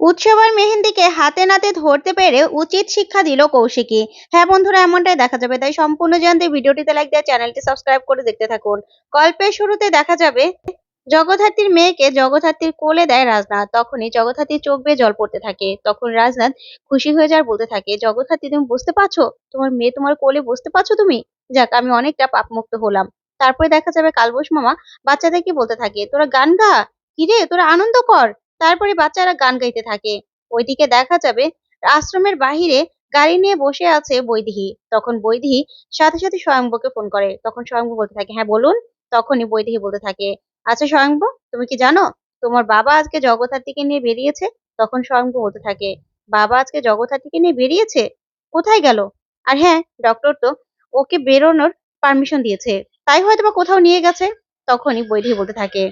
উৎসব আর মেহেন্দিকে হাতে নাতে ধরতে পেরে উচিত শিক্ষা দিল কৌশিকী। হ্যাঁ বন্ধুরা, এমনটাই দেখা যাবে। তাই সম্পূর্ণ জানতে ভিডিওটিতে লাইক দিয়ে চ্যানেলটি সাবস্ক্রাইব করে দেখতে থাকুন। গল্পের শুরুতে দেখা যাবে, জগদ্ধাত্রীর মেয়েকে জগদ্ধাত্রীর কোলে দেয় রাজনাথ। তখনই জগদ্ধাত্রীর চোখ বেয়ে জল পড়তে থাকে। তখন রাজনাথ খুশি হয়ে যার বলতে থাকে, জগদ্ধাত্রী, তুমি বুঝতে পারছ? তোমার মেয়ে তোমার কোলে বুঝতে পারছ তুমি? যাক, আমি অনেকটা পাপমুক্ত হলাম। তারপরে দেখা যাবে কালবোস মামা বাচ্চাদেরকে বলতে থাকে, তোরা গান গা? কিরে তোরা আনন্দ কর। তারপরে বাচ্চারা গান গাইতে থাকে। ওইদিকে দেখা যাবে, আশ্রমের বাহিরে গাড়ি নিয়ে বসে আছে বৈদেহী। তখন বৈদেহী সাথে সাথে স্বয়ংবকে ফোন করে। তখন স্বয়ংবু বলতে থাকে হ্যাঁ বলুন। তখনই বৈদেহী বলতে থাকে আচ্ছা স্বয়ংবু, তুমি কি জানো? তোমার বাবা আজকে জগদ্ধাত্রীকে নিয়ে বেরিয়েছে? তখন স্বয়ংবু বলতে থাকে, বাবা আজকে জগদ্ধাত্রীকে নিয়ে বেরিয়েছে? কোথায় গেল? আর হ্যাঁ ডক্টর তো ওকে বেরোনোর পারমিশন দিয়েছে। তাই হয়তো বা কোথাও নিয়ে গেছে? তখনই বৈদেহী বলতে থাকে,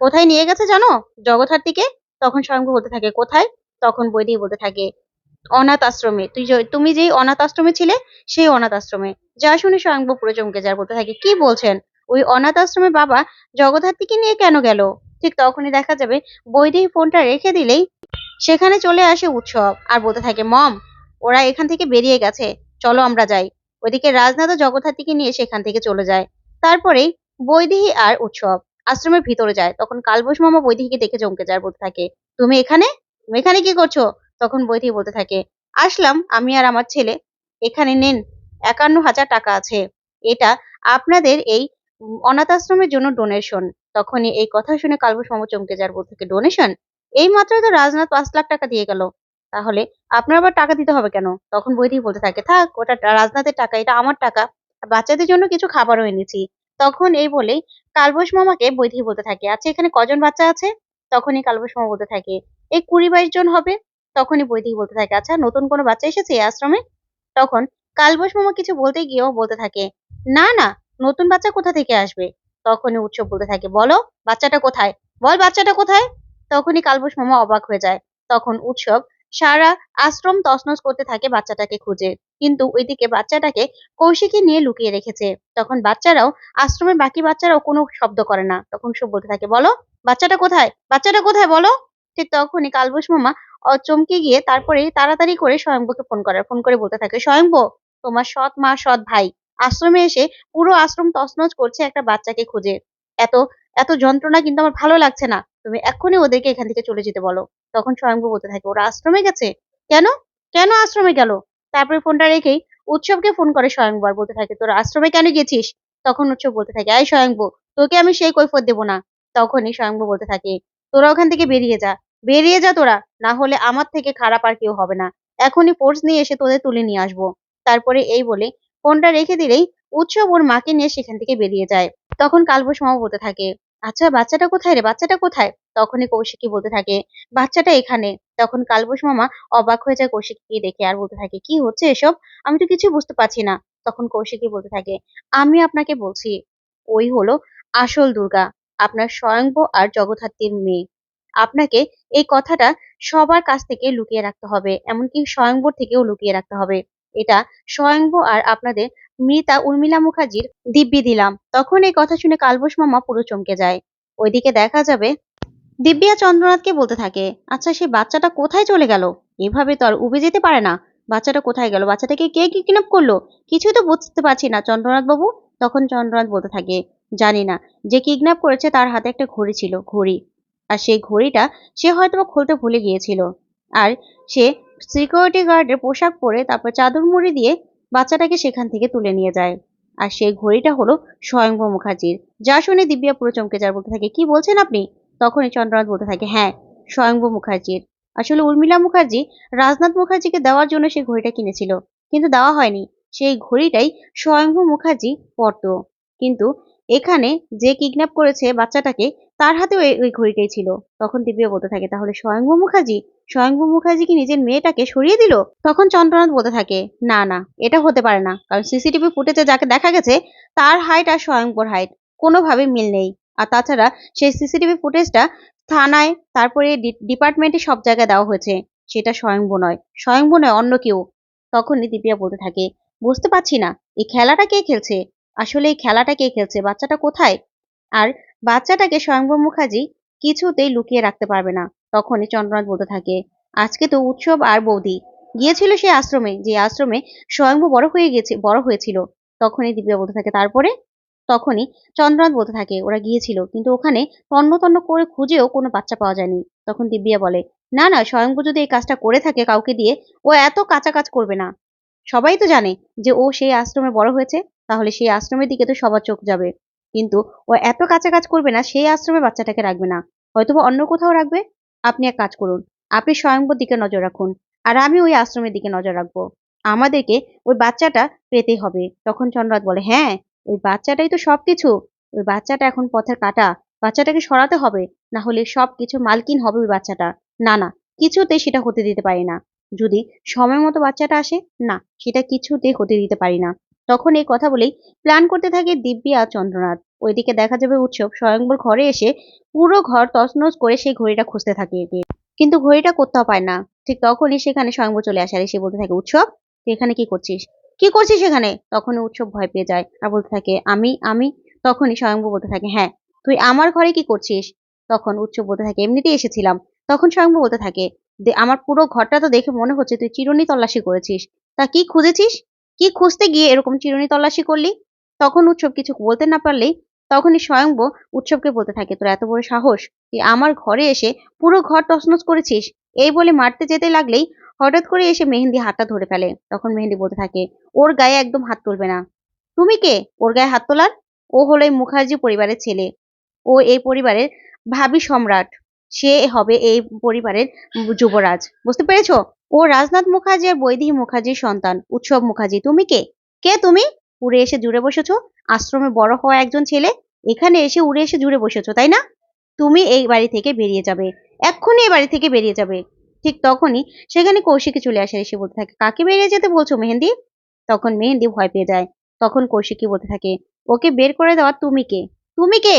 কোথায় নিয়ে গেছে জানো জগদ্ধাত্রীকে? তখন স্বয়ংভু বলতে থাকে, কোথায়? তখন বৈদেহী বলতে থাকে, অনাথ আশ্রমে। তুই তুমি যেই অনাথ আশ্রমে ছিলে, সেই অনাথ আশ্রমে। যা শুনে স্বয়ংভু পুরো চমকে বলতে থাকে, কি বলছেন? ওই অনাথ আশ্রমে বাবা জগদ্ধাত্রীকে নিয়ে কেন গেল? ঠিক তখনই দেখা যাবে বৈদেহী ফোনটা রেখে দিলেই সেখানে চলে আসে উৎসব আর বলতে থাকে, মম, ওরা এখান থেকে বেরিয়ে গেছে, চলো আমরা যাই। ওইদিকে রাজনাথ ও জগদ্ধাত্রীকে নিয়ে সেখান থেকে চলে যায়। তারপরেই বৈদেহী আর উৎসব আশ্রমের ভিতরে যায়। তখন কালবোস মামা বৈদেহীকে দেখে চমকে যায়, বলতে থাকে তুমি এখানে? তুমি এখানে কি করছ? তখন বৈদেহী বলতে থাকে, আসলাম আমি আর আমার ছেলে। এখানে নেন, একান্ন হাজার টাকা আছে। এটা আপনাদের এই অনাথ আশ্রমের জন্য ডোনেশন তখনই এই কথা শুনে কালবোস মামা চমকে যায় আর বলতে থাকে ডোনেশন এই মাত্রই তো রাজনাথ পাঁচ লাখ টাকা দিয়ে গেল। তাহলে আপনার আবার টাকা দিতে হবে কেন? তখন বৈদেহী বলতে থাকে, থাক, ওটা রাজনাথের টাকা, এটা আমার টাকা। বাচ্চাদের জন্য কিছু খাবারও এনেছি। তখন এই বলেই কালবোস মামাকে বৈদেহী বলতে থাকে আচ্ছা এখানে কজন বাচ্চা আছে? তখনই কালবোস মামা বলতে থাকে। এই কুড়ি বাইশ জন হবে, তখনই বৈদেহী বলতে থাকে। আচ্ছা নতুন কোনো বাচ্চা এসেছে আশ্রমে? তখন কালবোস মামা কিছু বলতে গিয়েও বলতে থাকে, না না, নতুন বাচ্চা কোথা থেকে আসবে? তখনই উৎসব বলতে থাকে, বলো, বাচ্চাটা কোথায়? বল বাচ্চাটা কোথায়? তখনই কালবোস মামা অবাক হয়ে যায়। তখন উৎসব সারা আশ্রম তছনছ করতে থাকে বাচ্চাটাকে খুঁজে। কিন্তু ওইদিকে বাচ্চাটাকে কৌশিকী নিয়ে লুকিয়ে রেখেছে। তখন বাচ্চারাও, আশ্রমের বাকি বাচ্চারাও কোনো শব্দ করে না। তখন সব বলতে থাকে, বলো বাচ্চাটা কোথায়? বাচ্চাটা কোথায় বলো? ঠিক তখনই কালবোস মামা চমকে গিয়ে তারপরে তাড়াতাড়ি করে স্বয়ংবকে ফোন করে ফোন করে বলতে থাকে, স্বয়ংব, তোমার সৎ মা, সৎ ভাই। আশ্রমে এসে পুরো আশ্রম তছনছ করছে একটা বাচ্চাকে খুঁজে। এত এত যন্ত্রণা কিন্তু আমার ভালো লাগছে না। তুমি এক্ষুনি ওদেরকে এখান থেকে চলে যেতে বলো। তখন স্বয়ংভু বলতে থাকে, ওরা আশ্রমে গেছে? কেন? কেন আশ্রমে গেল? তারপরে ফোনটা রেখেই উৎসবকে ফোন করে স্বয়ংবর বলতে থাকে, তোর আশ্রমে কেন গেছিস? তখন উৎসব বলতে থাকে আয় স্বয়ংভু তোকে আমি সেই কৈফত দেবো না। তখনই স্বয়ংভু বলতে থাকে, তোরা ওখান থেকে বেরিয়ে যা বেরিয়ে যা তোরা, না হলে আমার থেকে খারাপ আর কেউ হবে না। এখনই ফোর্স নিয়ে এসে তোদের তুলে নিয়ে আসব। তারপরে এই বলে ফোনটা রেখে দিলেই উৎসব ওর মাকে নিয়ে সেখান থেকে বেরিয়ে যায়। তখন কালবোস মামা বলতে থাকে আচ্ছা বাচ্চাটা কোথায় রে? বাচ্চাটা কোথায়? তখনই কৌশিকী বলতে থাকে, বাচ্চাটা এখানে। তখন কালবোস মামা অবাক হয়ে যায় কৌশিকীকে দেখে আর বলতে থাকে, কি হচ্ছে এসব? আমি তো কিছু বুঝতে পারছি না। তখন কৌশিকী বলতে থাকে, আমি আপনাকে বলছি, ওই হলো আসল দুর্গা। আপনার স্বয়ংভ আর জগদ্ধাত্রীর মেয়ে। আপনাকে এই কথাটা সবার কাছ থেকে লুকিয়ে রাখতে হবে, এমনকি স্বয়ংবর থেকেও লুকিয়ে রাখতে হবে। এটা স্বয়ংভ আর আপনাদের মৃতা উর্মিলা মুখার্জির দিব্যি দিলাম। তখন এই কথা শুনে কালবোস মামা পুরো চমকে যায়। ওইদিকে দেখা যাবে দিব্যা চন্দ্রনাথকে বলতে থাকে আচ্ছা সে বাচ্চাটা কোথায় চলে গেল? এভাবে তো আর উবে যেতে পারে না। বাচ্চাটা কোথায় গেল? বাচ্চাটাকে কে কিডন্যাপ করল? কিছুই তো বুঝতে পারছি না চন্দ্রনাথ বাবু তখন চন্দ্রনাথ বলতে থাকে জানি না। যে কিডন্যাপ করেছে তার হাতে একটা ঘড়ি ছিল, ঘড়ি। আর সেই ঘড়িটা সে হয়তো খুলতে ভুলে গিয়েছিল। আর সে সিকিউরিটি গার্ডের পোশাক পরে তারপর চাদর মুড়ি দিয়ে বাচ্চাটাকে সেখান থেকে তুলে নিয়ে যায়। আর সেই ঘড়িটা হলো স্বয়ংভ মুখার্জির। যা শুনে দিব্যা পুরো চমকে যার বলতে থাকে, কি বলছেন আপনি? তখনই চন্দ্রনাথ বলতে থাকে হ্যাঁ স্বয়ংভু মুখার্জির। আসলে উর্মিলা মুখার্জি রাজনাথ মুখার্জিকে দেওয়ার জন্য সেই ঘড়িটা কিনেছিল। কিন্তু দেওয়া হয়নি। সেই ঘড়িটাই স্বয়ংভু মুখার্জি পরত। কিন্তু এখানে যে কিডন্যাপ করেছে বাচ্চাটাকে, তার হাতেও ওই ঘড়িটাই ছিল। তখন দিব্যা বলতে থাকে, তাহলে স্বয়ংভু মুখার্জি স্বয়ংভু মুখার্জি কি নিজের মেয়েটাকে সরিয়ে দিল? তখন চন্দ্রনাথ বলতে থাকে, না না, এটা হতে পারে না। কারণ সিসিটিভি ফুটেজে যাকে দেখা গেছে, তার হাইট আর স্বয়ংভর হাইট কোনোভাবে মিল নেই। আর তাছাড়া সেই সিসিটিভি ফুটেজটা থানায়, তারপরে ডিপার্টমেন্টে সব জায়গায় দেওয়া হয়েছে। সেটা স্বয়ংভু নয়। স্বয়ংভু নয়, অন্য কেউ। তখনই দিব্যা বলতে থাকে, বুঝতে পারছি না, এই খেলাটা কে খেলছে? আসলে এই খেলাটা কে খেলছে? বাচ্চাটা কোথায়? আর বাচ্চাটাকে স্বয়ংভু মুখার্জি কিছুতেই লুকিয়ে রাখতে পারবে না। তখনই চন্দ্রনাথ বলতে থাকে, আজকে তো উৎসব আর বৌদি। গিয়েছিল সেই আশ্রমে, যে আশ্রমে স্বয়ংভু বড় হয়ে গেছে, বড় হয়েছিল। তখনই দিব্যা বলতে থাকে, তারপরে? তখনই চন্দ্রনাথ বলতে থাকে, ওরা গিয়েছিল, কিন্তু ওখানে তন্ন তন্ন করে খুঁজেও কোনো বাচ্চা পাওয়া যায়নি। তখন দিব্যা বলে, না না স্বয়ংভু যদি এই কাজটা করে থাকে কাউকে দিয়ে, ও এত কাঁচা কাজ করবে না। সবাই তো জানে যে ও সেই আশ্রমে বড় হয়েছে। তাহলে সেই আশ্রমের দিকে তো সবার চোখ যাবে। কিন্তু ও এত কাঁচা কাজ করবে না, সেই আশ্রমে বাচ্চাটাকে রাখবে না। হয়তোবা অন্য কোথাও রাখবে? আপনি এক কাজ করুন, আপনি স্বয়ংভর দিকে নজর রাখুন, আর আমি ওই আশ্রমের দিকে নজর রাখব। আমাদেরকে ওই বাচ্চাটা পেতে হবে। তখন চন্দ্রনাথ বলে হ্যাঁ ওই বাচ্চাটাই তো সবকিছু। ওই বাচ্চাটা এখন পথের কাটা। বাচ্চাটাকে সরাতে হবে, না হলে সব কিছু মালকিন হবে ওই বাচ্চাটা। না না, কিছুতেই সেটা হতে দিতে পারি না। যদি সময় মতো বাচ্চাটা আসে, না, সেটা কিছুতেই হতে দিতে পারি না। তখন এই কথা বলেই প্ল্যান করতে থাকে দিব্যি আর চন্দ্রনাথ। ওইদিকে দেখা যাবে উৎসব স্বয়ংবর ঘরে এসে পুরো ঘর তছনছ করে সেই ঘড়িটা খুঁজতে থাকে কিন্তু ঘড়িটা কোথাও পায় না। ঠিক তখনই সেখানে স্বয়ংবর চলে আসে আর এসে বলতে থাকে, উৎসব এখানে কি করছিস? কি করছিস এখানে? তখনই উৎসব ভয় পেয়ে যায় আর বলতে থাকে, আমি আমি? তখনই স্বয়ংবর বলতে থাকে হ্যাঁ তুই আমার ঘরে কি করছিস? তখন উৎসব বলতে থাকে, এমনিতেই এসেছিলাম। তখন স্বয়ংবর বলতে থাকে আমার পুরো ঘরটা তো দেখে মনে হচ্ছে তুই চিরুনি তল্লাশি করেছিস। তা কি খুঁজেছিস? কি খুঁজতে গিয়ে এরকম চিরুনি তল্লাশি করলি? তখন উৎসব কিছু বলতে না পারলেই তখনই স্বয়ংব উৎসবকে বলতে থাকে, তোর এত বড় সাহস? তুই আমার ঘরে এসে পুরো ঘর তছনছ করেছিস? এই বলে মারতে যেতে লাগলেই হঠাৎ করে এসে মেহেন্দি হাতটা ধরে ফেলে। তখন মেহেন্দি বলতে থাকে, ওর গায়ে একদম হাত তুলবে না। তুমি কে? ওর গায়ে হাত তোলার? ও হলো এই মুখার্জি পরিবারের ছেলে। ও এই পরিবারের ভাবি সম্রাট। সে হবে এই পরিবারের যুবরাজ। বুঝতে পেরেছ? ও রাজনাথ মুখার্জি আর বৈদেহী মুখার্জির সন্তান, উৎসব মুখার্জি। তুমি কে? কে তুমি? উড়ে এসে জুড়ে বসেছ? আশ্রমে বড় হওয়া একজন ছেলে? এখানে এসে উড়ে এসে জুড়ে বসেছ, তাই না? তুমি এই বাড়ি থেকে বেরিয়ে যাবে। এক্ষুনি এই বাড়ি থেকে বেরিয়ে যাবে। ঠিক তখনই সেখানে কৌশিকে চলে আসে, এসে বলতে থাকে, কাকে বেরিয়ে যেতে বলছো মেহেন্দি? তখন মেহেন্দি ভয় পেয়ে যায়। তখন কৌশিকী বলতে থাকে, ওকে বের করে দেওয়া তুমি কে? তুমি কে?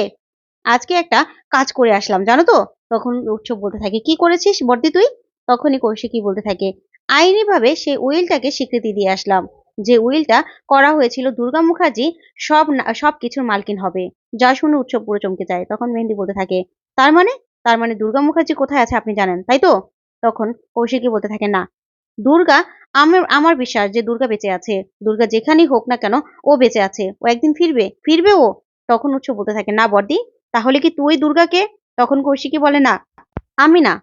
আজকে একটা কাজ করে আসলাম, জানো তো? তখন উৎসব বলতে থাকে। কি করেছিস বর্দি তুই? তখনই কৌশিকী বলতে থাকে, আইনিভাবে সেই উইলটাকে স্বীকৃতি দিয়ে আসলাম। যে উইলটা করা হয়েছিল দুর্গা মুখার্জি, সব সব কিছুর মালকিন হবে। যা শুনে উৎসব পুরো চমকে যায়। তখন মেহেন্দি বলতে থাকে, তার মানে? তার মানে দুর্গা মুখার্জি কোথায় আছে আপনি জানেন, তাই তো? তখন কৌশিকী বলতে থাকে, না। দুর্গা আমার আমার বিশ্বাস যে দুর্গা বেঁচে আছে। দুর্গা যেখানেই হোক না কেন, ও বেঁচে আছে। ও একদিন ফিরবে। ফিরবে ও? তখন উৎসব বলতে থাকে, না বর্দি, তাহলে কি তুই দুর্গাকে তখন কৌশিকী বলে, না, আমি না,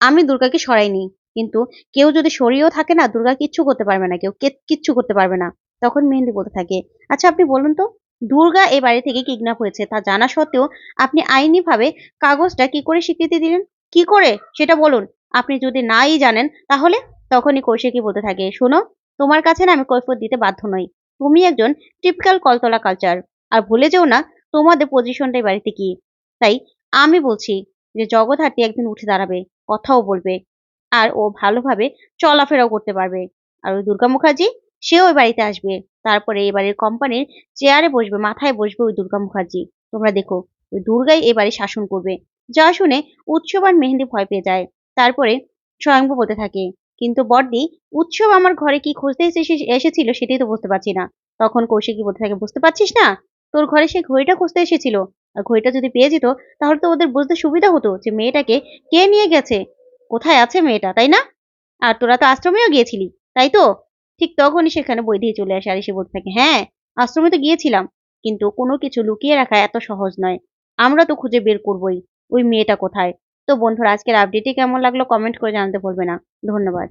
আমি দুর্গাকে সরাইনি। কিন্তু কেউ যদি সরিয়েও থাকে না, দুর্গা কিচ্ছু করতে পারবে না, কেউ কিচ্ছু করতে পারবে না। তখন মেহেন্দি বলতে থাকে আচ্ছা আপনি বলুন তো, দুর্গা এ বাড়ি থেকে কিডন্যাপ হয়েছে? তা জানা সত্ত্বেও আপনি আইনিভাবে কাগজটা কি করে স্বীকৃতি দিলেন? কি করে? সেটা বলুন। আপনি যদি নাই জানেন, তাহলে? তখনই কৌশিকী বলতে থাকে, শোনো, তোমার কাছে না আমি কৈফত দিতে বাধ্য নই। তুমি একজন টিপিক্যাল কলতলা কালচার আর ভুলে যেও না, তোমাদের পজিশনটাই বাড়িতে কি। তাই আমি বলছি যে জগৎহাটি একদিন উঠে দাঁড়াবে, কথাও বলবে আর ও ভালোভাবে চলাফেরাও করতে পারবে। আর ওই দুর্গা মুখার্জি সে ওই বাড়িতে আসবে। তারপরে এই বাড়ির কোম্পানির চেয়ারে বসবে, মাথায় বসবে ওই দুর্গা মুখার্জি। তোমরা দেখো, ওই দুর্গাই এ বাড়ি শাসন করবে। যা শুনে উৎসব আর মেহেন্দি ভয় পেয়ে যায়। তারপরে স্বয়ংভু বলতে থাকে, কিন্তু বর্দি উৎসব আমার ঘরে কি খুঁজতে এসেছিল সেটাই তো বুঝতে পারছি না। তখন কৌশিকী বলতে থাকে, বুঝতে পারছিস না? তোর ঘরে সে ঘড়িটা খুঁজতে এসেছিল। আর ঘড়িটা যদি পেয়ে যেত, তাহলে তো ওদের বুঝতে সুবিধা হতো যে মেয়েটাকে কে নিয়ে গেছে। কোথায় আছে মেয়েটা, তাই না? আর তোরা তো আশ্রমেও গিয়েছিলি, তাই তো? ঠিক তখনই সেখানে বই দিয়ে চলে আসে আর এসে বলতে থাকে হ্যাঁ আশ্রমে তো গিয়েছিলাম, কিন্তু কোনো কিছু লুকিয়ে রাখা এত সহজ নয়। আমরা তো খুঁজে বের করবই, ওই মেয়েটা কোথায়? তো বন্ধুরা, আজকের আপডেটটি কেমন লাগল কমেন্ট করে জানাতে ভুলবে না। ধন্যবাদ।